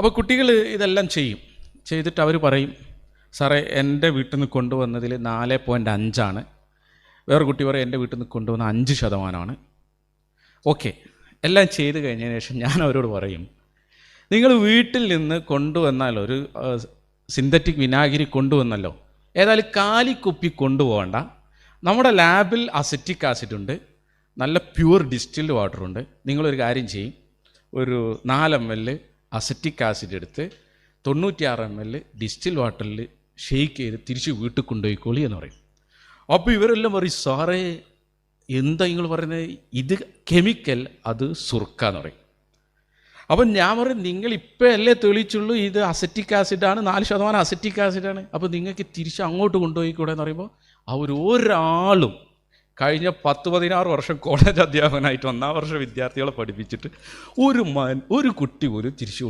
അപ്പോൾ കുട്ടികൾ ഇതെല്ലാം ചെയ്യും. ചെയ്തിട്ട് അവർ പറയും സാറേ എന്റെ വീട്ടിൽ നിന്ന് കൊണ്ടുവന്നതിൽ നാല് പോയിന്റ് അഞ്ചാണ്. വേറെ കുട്ടി പറയും എന്റെ വീട്ടിൽ നിന്ന് കൊണ്ടുവന്ന അഞ്ച് ശതമാനമാണ്. ഓക്കെ. എല്ലാം ചെയ്ത് കഴിഞ്ഞതിന് ശേഷം ഞാൻ അവരോട് പറയും നിങ്ങൾ വീട്ടിൽ നിന്ന് കൊണ്ടുവന്നാൽ ഒരു സിന്തറ്റിക് വിനാഗിരി കൊണ്ടുവന്നല്ലോ. ഏതായാലും കാലിക്കുപ്പി കൊണ്ടുപോകണ്ട. നമ്മുടെ ലാബിൽ അസറ്റിക് ആസിഡ് ഉണ്ട് നല്ല പ്യുവർ ഡിസ്റ്റിൽഡ് വാട്ടർ ഉണ്ട് നിങ്ങളൊരു കാര്യം ചെയ്യും. ഒരു നാല് എം എൽ അസറ്റിക് ആസിഡ് എടുത്ത് തൊണ്ണൂറ്റിയാറ് എം എൽ ഡിസ്റ്റിൽ വാട്ടറിൽ ഷെയ്ക്ക് ചെയ്ത് തിരിച്ച് വീട്ടിൽ കൊണ്ടുപോയിക്കോളി എന്ന് പറയും. അപ്പോൾ ഇവരെല്ലാം പറയും സാറേ എന്താ നിങ്ങൾ പറയുന്നത്? ഇത് കെമിക്കൽ അത് സുർക്ക എന്ന് പറയും. അപ്പം ഞാൻ പറയും നിങ്ങൾ ഇപ്പോൾ അല്ലേ തെളിയിച്ചുള്ളൂ ഇത് അസറ്റിക് ആസിഡാണ് നാല് ശതമാനം അസറ്റിക് ആസിഡാണ് അപ്പോൾ നിങ്ങൾക്ക് തിരിച്ച് അങ്ങോട്ട് കൊണ്ടുപോയിക്കൂടെ എന്ന് പറയുമ്പോൾ അവർ ഒരാളും കഴിഞ്ഞ പത്ത് പതിനാറ് വർഷം കോളേജ് അധ്യാപകനായിട്ട് ഒന്നാം വർഷ വിദ്യാർത്ഥികളെ പഠിപ്പിച്ചിട്ട് ഒരു മൻ ഒരു കുട്ടി പോലും തിരിച്ചു